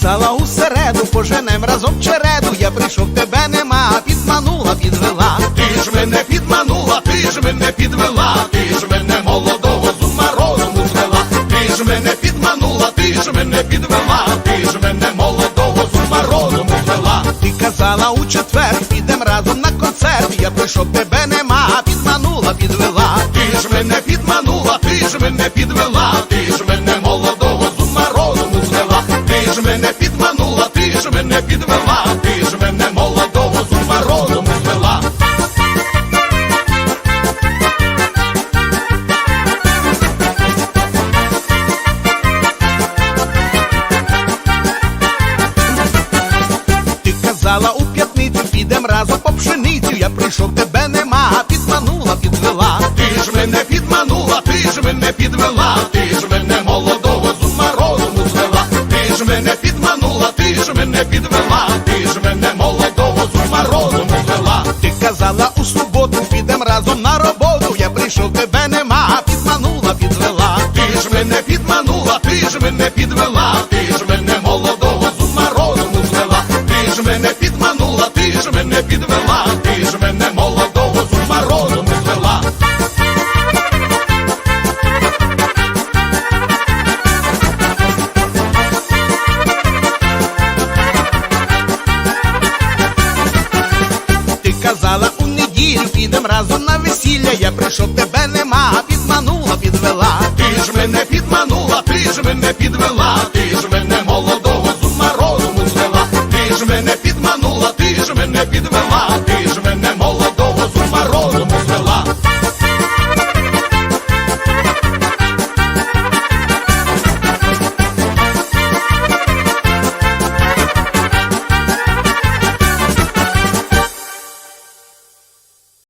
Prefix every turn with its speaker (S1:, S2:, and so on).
S1: казала у середу, поженем разом череду. Я прийшов, тебе нема, підманула, підвела.
S2: Ти ж мене підманула, ти ж мене підвела, ти ж мене молодого з ума розуму звела, ти ж мене підманула, ти ж мене підвела, ти ж мене молодого з ума розуму звела.
S1: Ти казала у четвер, підем разом на концерт. Я прийшов, тебе нема, підманула, підвела.
S2: Ти ж мене підманула, ти ж мене підвела, ти ж
S1: Я прийшов, тебе нема, підманула, підвела.
S2: Ти ж мене підманула, ти ж мене підвела, ти ж мене молодого з ума розуму звела, ти ж мене підманула, ти ж мене підвела, ти ж мене молодого з ума розуму звела.
S1: Ти казала у суботу, підем разом на роботу. Я прийшов, тебе нема, підманула, підвела.
S2: Ти ж мене підманула, ти ж мене підвела, ти ж разом на весілля я прийшов, тебе нема, підманула, підвела. Ти ж мене підманула, ти ж мене підвела, ти ж мене молодого, з ума розуму звела,
S1: ти
S2: ж мене підманула, ти ж мене підвела.